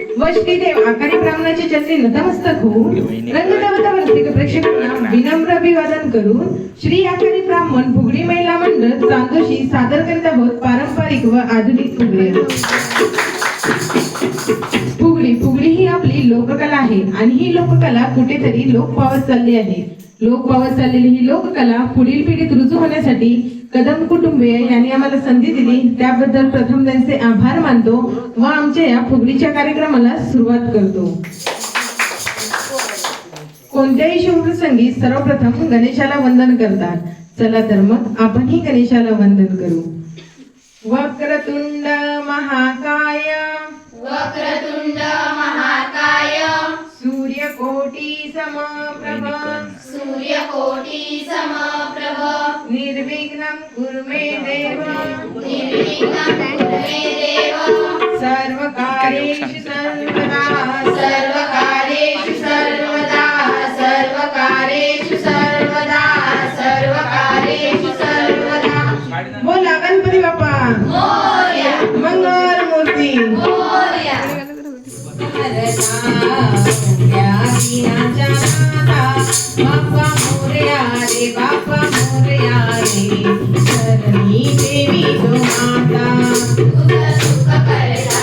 देव आकारी ब्राह्मणाचे चरणी नतमस्तक होऊन रंगदेवतावरती प्रेक्षकांना विनम्र अभिवादन करून श्री आकारी ब्राह्मण फुगडी महिला मंडळ चांदोशी सादर करीत आहोत पारंपरिक व आधुनिक फुगडी फुगडी फुगडी ही आपली लोककला आहे आणि ही लोककला कुठेतरी लोप पावत चालली आहे. लोक पावत चाललेली ही लोककला पुढील पिढीत रुजू होण्यासाठी कदम कुटुंबीय यांनी आम्हाला संधी दिली. त्याबद्दल प्रथम त्यांचे आभार मानतो व आमच्या या फुगडीच्या कार्यक्रमाला सुरुवात करतो. कोणत्याही शुभप्रसंगी सर्वप्रथम गणेशाला वंदन करतात. चला तर मग आपणही गणेशाला वंदन करू. वक्रतुंड महाकाय. वक्रतुंड महाकाय. सूर्यकोटी समप्रभ सूर्यकोटी समप्रभ। निर्विघ्नं कुरु मे देव। निर्विघ्नं कुरु मे देव। सर्वकार्येषु सर्वदा। सर्वकार्येषु सर्वदा। सर्वकार्येषु सर्वदा। सर्वकार्येषु सर्वदा। बोला गणपती बाप्पा। मोरया। मंगल मूर्ती बाप्पा रे बाप्पा रे देवी जो माता तुझं सुख करता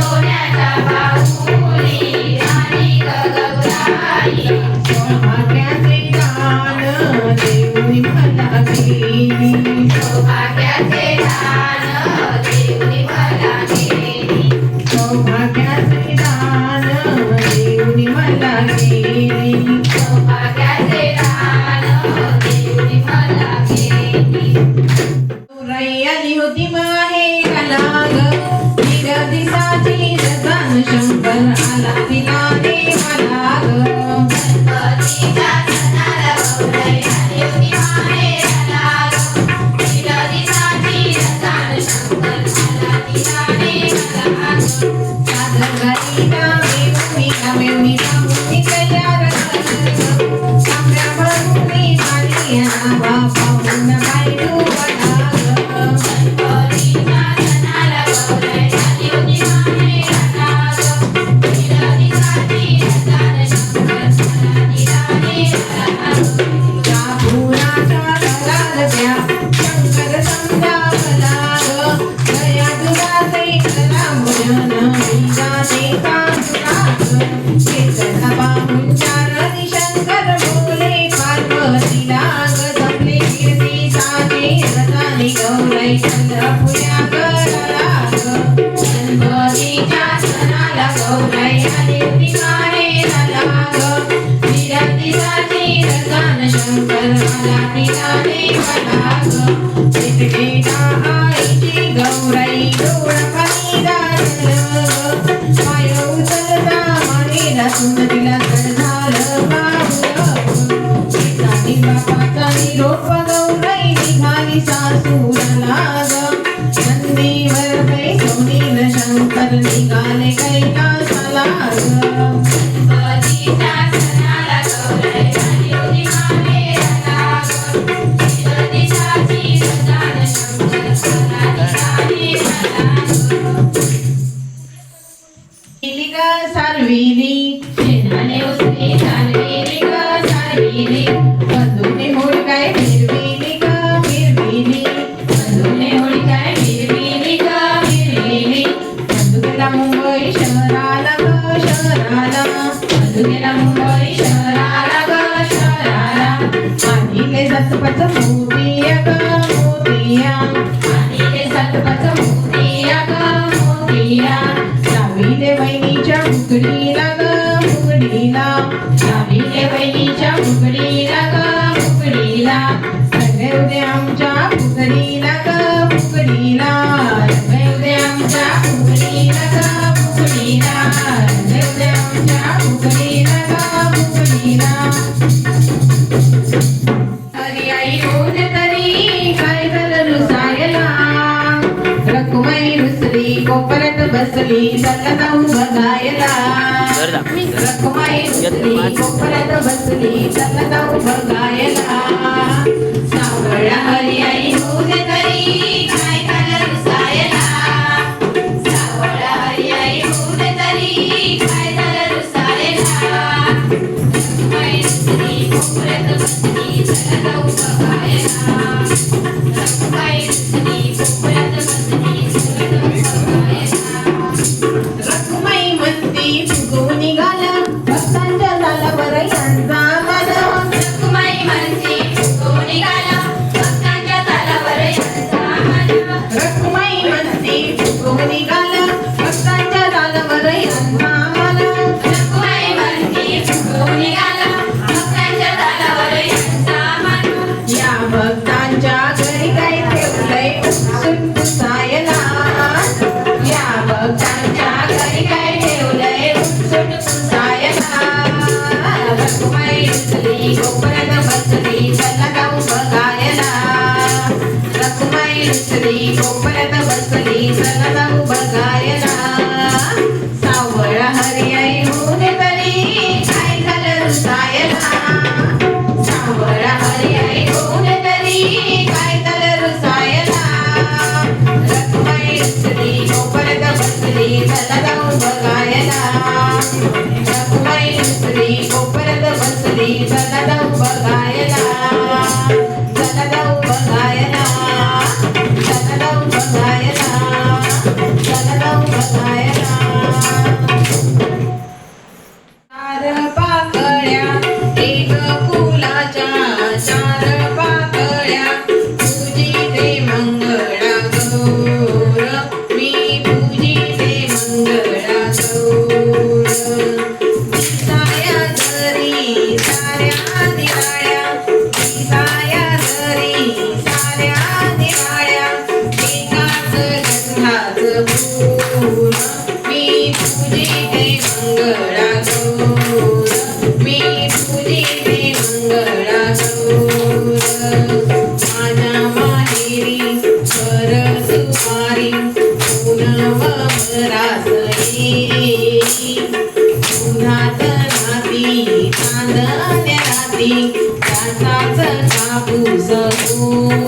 सोन्याचा सोन्याच्या बाहुली आणि गगौराई सौभाग्याचे Thank you. शहराला ग शहराला. मधुमेला मुंबई शहराला ग शहराला. पाणी ते जास्त ಕುಮಾಯಿಸ್ಲಿ ಕೊಪ್ಪಳದ ಬಸ್ಲಿ ತನ್ನ ತಾವು ಬಂಗಾಯಲ ಸಾವಳ ಹರಿಯಾಯಿ ಹೋದ Thank you. उन्हात राती चांदण्या राती कापूस तू.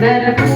better.